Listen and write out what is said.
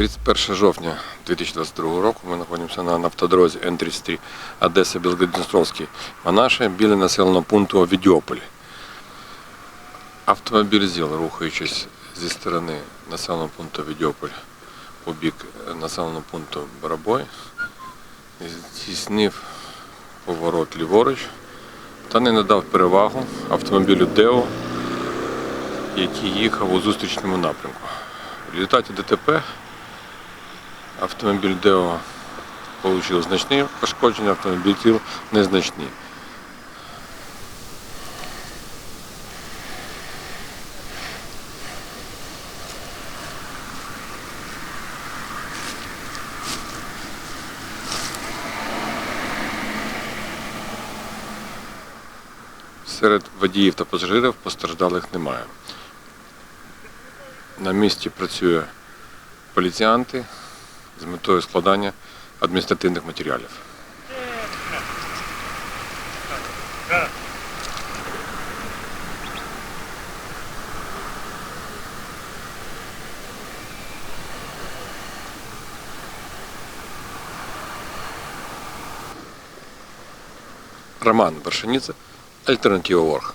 31 жовтня 2022 року ми знаходимося на нафтодрозі Н-33 Одеса Білгород-Дністровський Манаше біля населеного пункту Овідіополь. Автомобіль ЗІЛ, рухаючись зі сторони населеного пункту Овідіополь у бік населеного пункту Барабой, здійснив поворот ліворуч та не надав перевагу автомобілю Део, який їхав у зустрічному напрямку. В результаті ДТП автомобіль Део отримав значні пошкодження, автомобіль ТІЛ незначні. Серед водіїв та пасажирів постраждалих немає. На місці працює поліціянти з метою складання адміністративних матеріалів. Роман Вершиніця, Альтернатива Ворг.